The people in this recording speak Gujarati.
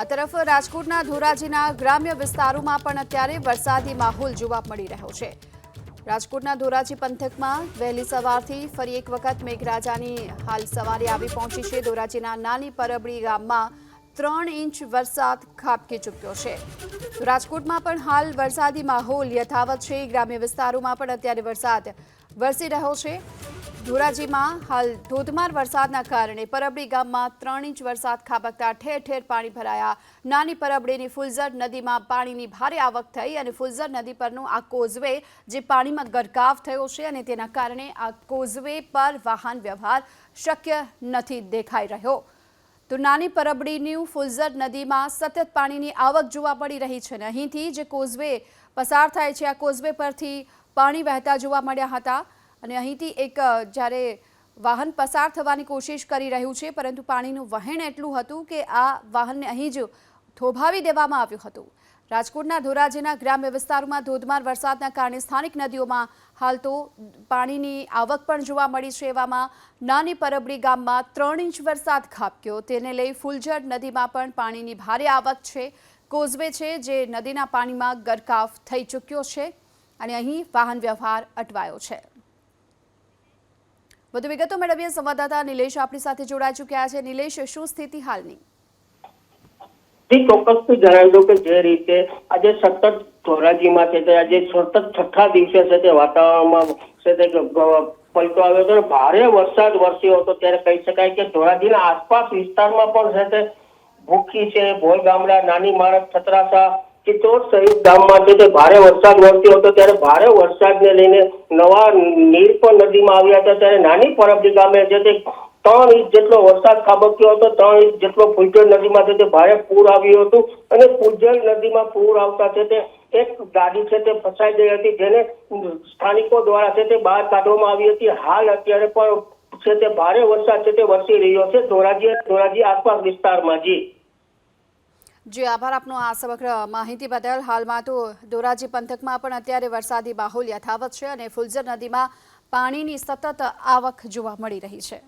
આ તરફ રાજકોટના ધોરાજીના ગ્રામ્ય વિસ્તારોમાં પણ અત્યારે વરસાદી માહોલ જોવા મળી રહ્યો છે. રાજકોટના ધોરાજી પંથકમાં વહેલી સવારથી ફરી એક વખત મેઘરાજાની હાલ સવારે આવી પહોંચી છે. ધોરાજીના નાની પરબડી ગામમાં ત્રણ ઇંચ વરસાદ ખાબકી ચૂક્યો છે. રાજકોટમાં પણ હાલ વરસાદી માહોલ યથાવત છે. ગ્રામ્ય વિસ્તારોમાં પણ અત્યારે વરસાદ વરસી રહ્યો છે. ધોરાજીમાં હાલ ધોધમાર વરસાદના કારણે પરબડી ગામમાં ત્રણ ઇંચ વરસાદ ખાબકતા ઠેર ઠેર પાણી ભરાયા. નાની પરબડીની ફુલઝર નદીમાં પાણીની ભારે આવક થઈ અને ફુલઝર નદી પરનું આ કોઝવે જે પાણીમાં ગરકાવ થયો છે અને તેના કારણે આ કોઝવે પર વાહન વ્યવહાર શક્ય નથી દેખાઈ રહ્યો. તો નાની પરબડીની ફુલઝર નદીમાં સતત પાણીની આવક જોવા મળી રહી છે અહીંથી જે કોઝવે પસાર થાય છે, આ કોઝવે પરથી પાણી વહેતા જોવા મળ્યા હતા. અને અહીંથી એક જ્યારે વાહન પસાર થવાની કોશિશ કરી રહ્યું છે, પરંતુ પાણીનું વહેણ એટલું હતું કે આ વાહનને અહીં જ થોભાવી દેવામાં આવ્યું હતું. રાજકોટના ધોરાજીના ગ્રામ્ય વિસ્તારોમાં ધોધમાર વરસાદના કારણે સ્થાનિક નદીઓમાં હાલ તો પાણીની આવક પણ જોવા મળી છે. એવામાં નાની પરબડી ગામમાં ત્રણ ઇંચ વરસાદ ખાબક્યો. તેને લઈ ફુલઝડ નદીમાં પણ પાણીની ભારે આવક છે. કોઝવે છે જે નદીના પાણીમાં ગરકાવ થઈ ચૂક્યો છે અને અહીં વાહન વ્યવહાર અટવાયો છે. વધુ વિગતો મેળવીએ. સંવાદદાતા નિલેશ આપણી સાથે જોડાઈ ચૂક્યા છે. નિલેશ, શું સ્થિતિ હાલની? ચોક્કસથી જણાવી દઉં કે જે રીતે આજે સતત ધોરાજીમાં છે, તે આજે સતત છઠ્ઠા દિવસે છે તે વાતાવરણમાં છે તે પલટો આવ્યો હતો ભારે વરસાદ વરસ્યો હતો. ત્યારે કહી શકાય કે ધોરાજીના આસપાસ વિસ્તારમાં પણ છે તે ભૂખી છે, ભોલ ગામડા, નાની માણસ છત્રાસા ચિત્તોડ સહિત ગામમાં તે ભારે વરસાદ વરસ્યો હતો, ત્યારે ભારે વરસાદને લઈને નવા નીર પણ નદીમાં આવ્યા હતા. ત્યારે નાની પરબડી ગામે છે તે ત્રણ ઇંચ જેટલો વરસાદ ખાબક્યો હતો, ત્રણ ઇંચ જેટલો ફુલજર નદીમાં છે તે ભારે પૂર આવ્યું હતું. અને ફુલજર નદીમાં પૂર આવતા છે તે એક ગાડી છે તે ફસાઈ ગઈ હતી, જેને સ્થાનિકો દ્વારા છે તે બહાર કાઢવામાં આવી હતી. હાલ અત્યારે પણ છે તે ભારે વરસાદ છે તે વરસી રહ્યો છે ધોરાજી ધોરાજી આસપાસ વિસ્તારમાં જી. જે, આભાર આપનો આ સમગ્ર માહિતી બદલ. હાલમાં તો ધોરાજી પંથકમાં પણ અત્યારે વરસાદી માહોલ યથાવત છે અને ફુલઝર નદીમાં પાણીની સતત આવક જોવા મળી રહી છે.